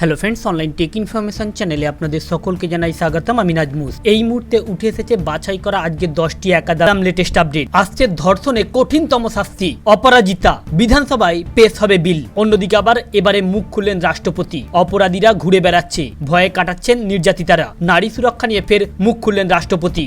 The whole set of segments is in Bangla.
Hello friends online tech information চ্যানেলে আপনাদের সকলকে জানাই স্বাগতম, আমি নাজমুস। এই মুহূর্তে উঠে এসেছে বাছাই করা আজকে দশটি একাদাম লেটেস্ট আপডেট আসছে ধর্ষণে কঠিনতম শাস্তি, অপরাজিতা। বিধানসভায় পেশ হবে বিল। অন্যদিকে আবার এবারে মুখ খুললেন রাষ্ট্রপতি। অপরাধীরা ঘুরে বেড়াচ্ছে, ভয়ে কাটাচ্ছেন নির্যাতিতারা। নারী সুরক্ষা নিয়ে ফের মুখ খুললেন রাষ্ট্রপতি।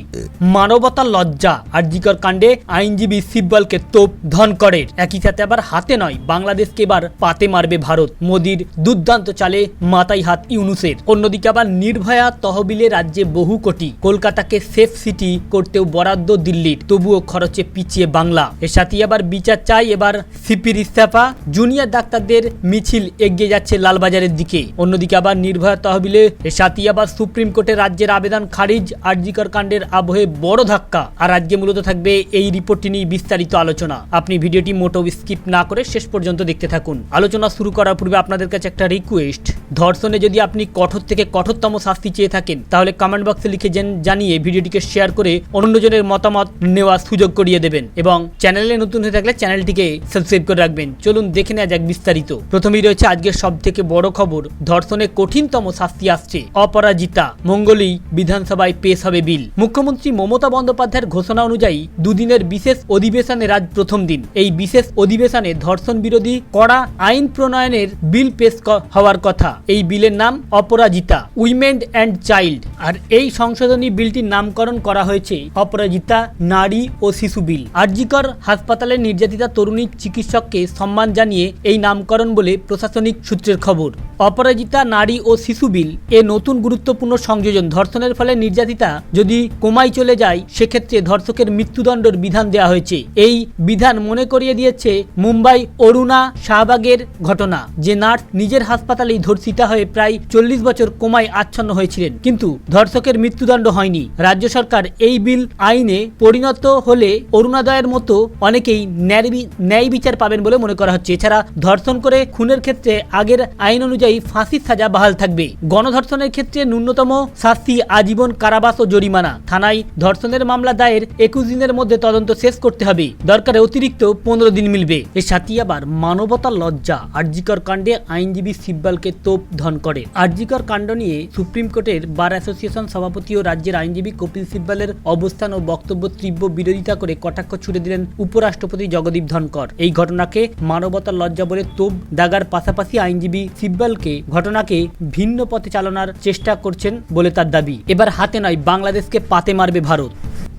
মানবতার লজ্জা, আরজিকর কাণ্ডে আইনজীবী সিব্বলকে তোপ ধনকরের একই সাথে আবার হাতে নয়, বাংলাদেশকে এবার পাতে মারবে ভারত। মোদির দুর্দান্ত চালে মাথায় হাত ইউনুসের। অন্যদিকে আবার নির্ভয়া তহবিলে রাজ্যে বহু কোটি। কলকাতাকে সেফ সিটি করতেও বরাদ্দ দিল্লির। তবুও খরচে পিছিয়ে বাংলা। এর সাথে আবার বিচার চাই এবার সিপির ইস্তফা জুনিয়র ডাক্তারদের মিছিল এগিয়ে যাচ্ছে লালবাজারের দিকে। অন্যদিকে আবার নির্ভয়া তহবিলে এর সাথে আবার সুপ্রিম কোর্টে রাজ্যের আবেদন খারিজ, আরজিকর কাণ্ডের আবহে বড় ধাক্কা। আর আজকে মূলত থাকবে এই রিপোর্টটি নিয়ে বিস্তারিত আলোচনা। আপনি ভিডিওটি মোটো স্কিপ না করে শেষ পর্যন্ত দেখতে থাকুন। আলোচনা শুরু করার পূর্বে আপনাদের কাছে একটা রিকোয়েস্ট। ধর্ষণে যদি আপনি কঠোর থেকে কঠোরতম শাস্তি চেয়ে থাকেন, তাহলে কমেন্ট বক্সে লিখে জেন- জানিয়ে ভিডিওটিকে শেয়ার করে অন্যজনের মতামত নেওয়ার সুযোগ করিয়ে দেবেন এবং চ্যানেলে নতুন হয়ে থাকলে চ্যানেলটিকে সাবস্ক্রাইব করে রাখবেন। চলুন দেখে নেওয়া যাক বিস্তারিত। প্রথমেই রয়েছে আজকের সব থেকে বড় খবর, ধর্ষণে কঠিনতম শাস্তি আসছে। অপরাজিতা, মঙ্গলই বিধানসভায় পেশ হবে বিল। মুখ্যমন্ত্রী মমতা বন্দ্যোপাধ্যায়ের ঘোষণা অনুযায়ী দুদিনের বিশেষ অধিবেশনের আজ প্রথম দিন। এই বিশেষ অধিবেশনে ধর্ষণ বিরোধী কড়া আইন প্রণয়নের বিল পেশ হওয়ার কথা। এই বিলের নাম অপরাজিতা উইমেন অ্যান্ড চাইল্ড। আর এই সংশোধনী বিলটির নামকরণ করা হয়েছে অপরাজিতা, নারী ও শিশু বিল। আরজিকর হাসপাতালের নির্যাতিতা তরুণী চিকিৎসককে সম্মান জানিয়ে এই নামকরণ বলে প্রশাসনিক সূত্রের খবর। অপরাজিতা, নারী ও শিশু বিল এ নতুন গুরুত্বপূর্ণ সংযোজন। ধর্ষণের ফলে নির্যাতিতা যদি কোমায় চলে যায়, সেক্ষেত্রে ধর্ষকের মৃত্যুদণ্ডের বিধান দেওয়া হয়েছে। এই বিধান মনে করিয়ে দিয়েছে মুম্বাই অরুণা শাহবাগের ঘটনা, যে নার্স নিজের হাসপাতালেই ধর্ষিতা হয়ে প্রায় চল্লিশ বছর কোমায় আচ্ছন্ন হয়েছিলেন। কিন্তু ধর্ষকের মৃত্যুদণ্ড হয়নি। রাজ্য সরকার এই বিল আইনে পরিণত হলে অরুণোদয়ের মতো অনেকেই ন্যায় বিচার পাবেন বলে মনে করা হচ্ছে। এছাড়া ধর্ষণ করে খুনের ক্ষেত্রে আগের আইন অনুযায়ী ফাঁসির সাজা বহাল থাকবে। গণধর্ষণের ক্ষেত্রে ন্যূনতম শাস্তি আজীবন কারাবাস ও জরিমানা। থানায় ধর্ষণের মামলা দায়ের একুশ দিনের মধ্যে তদন্ত শেষ করতে হবে। দরকারে অতিরিক্ত পনেরো দিন মিলবে। এর সাথে আবার মানবতার লজ্জা। আরজিকর কাণ্ডে আইনজীবী সিব্বালকে তোপ ধন করে। আরজিকর কাণ্ড নিয়ে সুপ্রিম কোর্টের বার অ্যাসোসিয়েশন সভাপতি ও রাজ্যের আইনজীবী কপিল সিব্বালের অবস্থান ও বক্তব্য তীব্র বিরোধিতা করে কটাক্ষ ছুড়ে দিলেন উপরাষ্ট্রপতি জগদীপ ধনকর এই ঘটনাকে মানবতার লজ্জা বলে তোপ দাগার পাশাপাশি আইনজীবী সিব্বালকে ঘটনাকে ভিন্ন পথে চালানোর চেষ্টা করছেন বলে তার দাবি। এবার হাতে নয়, বাংলাদেশকে পাতে মারবে ভারত।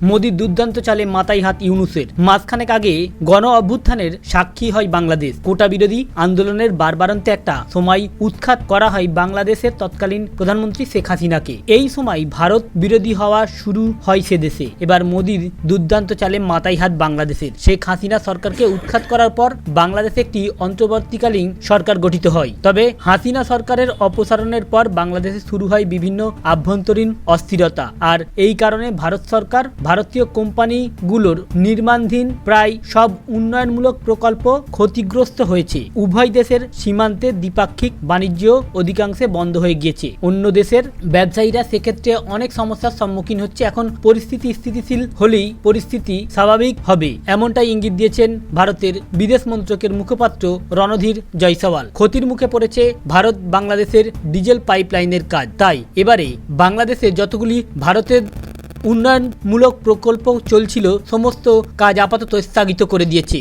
মোদির দুর্দান্ত চালে মাথায় হাত ইউনুসের। মাঝখানেক আগে গণ অভ্যুত্থানের সাক্ষী হয় বাংলাদেশ। কোটা বিরোধী আন্দোলনের বারবারন্তে একটা সময় উৎখাত করা হয় বাংলাদেশের তৎকালীন প্রধানমন্ত্রী শেখ হাসিনাকে। এই সময় ভারত বিরোধী হওয়া শুরু হয় সে দেশে। এবার মোদির দুর্দান্ত চালে মাথায় হাত বাংলাদেশের। শেখ হাসিনা সরকারকে উৎখাত করার পর বাংলাদেশে একটি অন্তর্বর্তীকালীন সরকার গঠিত হয়। তবে হাসিনা সরকারের অপসারণের পর বাংলাদেশে শুরু হয় বিভিন্ন আভ্যন্তরীণ অস্থিরতা। আর এই কারণে ভারত সরকার ভারতীয় কোম্পানিগুলোর নির্মাণধীন প্রায় সব উন্নয়নমূলক প্রকল্প ক্ষতিগ্রস্ত হয়েছে। উভয় দেশের সীমান্তে দ্বিপাক্ষিক বাণিজ্য অধিকাংশে বন্ধ হয়ে গিয়েছে। অন্য দেশের ব্যবসায়ীরা সেক্ষেত্রে অনেক সমস্যার সম্মুখীন হচ্ছে। এখন পরিস্থিতি স্থিতিশীল হলেই পরিস্থিতি স্বাভাবিক হবে, এমনটাই ইঙ্গিত দিয়েছেন ভারতের বিদেশ মন্ত্রকের মুখপাত্র রণধীর জয়সওয়াল। ক্ষতির মুখে পড়েছে ভারত বাংলাদেশের ডিজেল পাইপলাইনের কাজ। তাই এবারে বাংলাদেশে যতগুলি ভারতের উন্নয়নমূলক প্রকল্প চলছিল, সমস্ত কাজ আপাতত স্থগিত করে দিয়েছে।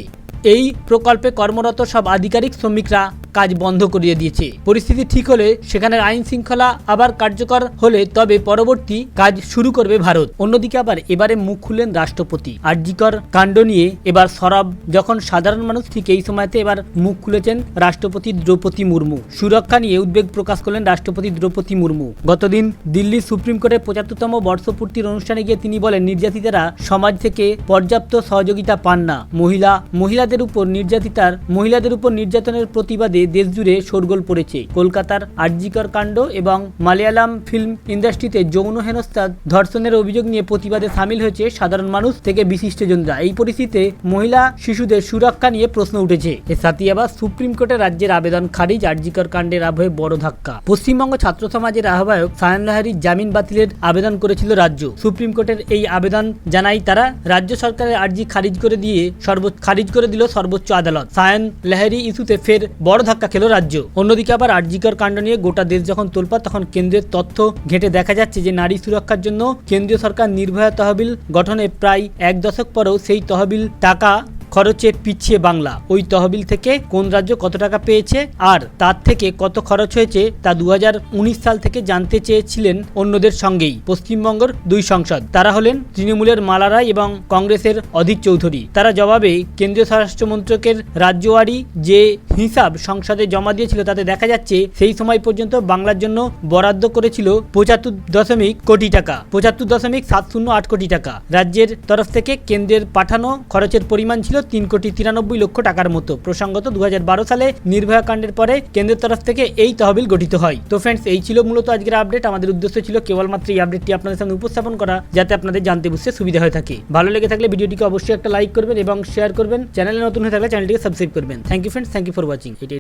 এই প্রকল্পে কর্মরত সব আধিকারিক, শ্রমিকরা কাজ বন্ধ করিয়ে দিয়েছে। পরিস্থিতি ঠিক হলে সেখানের আইন শৃঙ্খলা আবার কার্যকর হলে তবে পরবর্তী কাজ শুরু করবে ভারত। অন্যদিকে আবার এবারে মুখ খুললেন রাষ্ট্রপতি। আরজিকর কাণ্ড নিয়ে এবার সরব। যখন সাধারণ মানুষ ঠিক এই সময়তে এবার মুখ খুলেছেন রাষ্ট্রপতি দ্রৌপদী মুর্মু। সুরক্ষা নিয়ে উদ্বেগ প্রকাশ করলেন রাষ্ট্রপতি দ্রৌপদী মুর্মু। গতদিন দিল্লি সুপ্রিম কোর্টের পঁচাত্তরতম বর্ষপূর্তির অনুষ্ঠানে গিয়ে তিনি বলেন, নির্যাতিতারা সমাজ থেকে পর্যাপ্ত সহযোগিতা পান না। মহিলা, মহিলাদের উপর নির্যাতিতার, মহিলাদের উপর নির্যাতনের প্রতিবাদে দেশজুড়ে শোরগোল পড়েছে। কলকাতার আরজিকর কাণ্ড এবং মালয়ালাম ফিল্ম ইন্ডাস্ট্রিতে যৌন হেনস্থা ধর্ষণের অভিযোগ নিয়ে প্রতিবাদে সামিল হয়েছে সাধারণ মানুষ থেকে বিশিষ্টজনরা। এই পরিস্থিতিতে মহিলা শিশুদের সুরক্ষা নিয়ে প্রশ্ন উঠেছে। এর সাথে আবার সুপ্রিম কোর্টে রাজ্যের আবেদন খারিজ, আরজিকর কাণ্ডের আবহে বড় ধাক্কা। পশ্চিমবঙ্গ ছাত্র সমাজের আহ্বায়ক সায়ন লাহারির জামিন বাতিলের আবেদন করেছিল রাজ্য। সুপ্রিম কোর্টের এই আবেদন জানাই তারা, রাজ্য সরকারের আর্জি খারিজ করে দিয়ে সর্বোচ্চ খারিজ করে দিল সর্বোচ্চ আদালত। সায়ন লাহারি ইস্যুতে ফের বড় ধাক্কা খেল রাজ্য। অন্যদিকে আবার আরজিকর কাণ্ড নিয়ে গোটা দেশ যখন তোলপা তখন কেন্দ্রের তথ্য ঘেঁটে দেখা যাচ্ছে যে নারী সুরক্ষার জন্য কেন্দ্রীয় সরকার নির্ভয়া তহবিল গঠনে প্রায় এক দশক পরেও সেই তহবিল টাকা খরচে পিছিয়ে বাংলা। ওই তহবিল থেকে কোন রাজ্য কত টাকা পেয়েছে আর তার থেকে কত খরচ হয়েছে তা দু হাজার উনিশ সাল থেকে জানতে চেয়েছিলেন অন্যদের সঙ্গেই। পশ্চিমবঙ্গের দুই সংসদ, তারা হলেন তৃণমূলের মালা রায় এবং কংগ্রেসের অধীর চৌধুরী। তারা জবাবে কেন্দ্রীয় স্বরাষ্ট্রমন্ত্রকের রাজ্যওয়ারি যে হিসাব সংসদে জমা দিয়েছিল তাতে দেখা যাচ্ছে সেই সময় পর্যন্ত বাংলার জন্য বরাদ্দ করেছিল পঁচাত্তর দশমিক কোটি টাকা। পঁচাত্তর দশমিক সাত শূন্য আট কোটি টাকা। রাজ্যের তরফ থেকে কেন্দ্রের পাঠানো খরচের পরিমাণ ছিল তিন কোটি তিরানব্বই লক্ষ টাকার মতো। প্রসঙ্গত দু হাজার বারো সালে নির্ভয়া কাণ্ডের পরে কেন্দ্রের তরফ থেকে এই তহবিল গঠিত হয়। তো ফ্রেন্ডস এই ছিল মূলত আজকের আপডেট আমাদের উদ্দেশ্য ছিল কেবলমাত্র এই আপডেটটি আপনাদের সামনে উপস্থাপন করা, যাতে আপনাদের জানতে বুঝতে সুবিধা হয়ে থাকে। ভালো লেগে থাকলে ভিডিওটিকে অবশ্যই একটা লাইক করবেন এবং শেয়ার করবেন। চ্যানেলে নতুন হয়ে থাকলে চ্যানেলটিকে সাবস্ক্রাইব করবেন। Thank you friends thank you for watching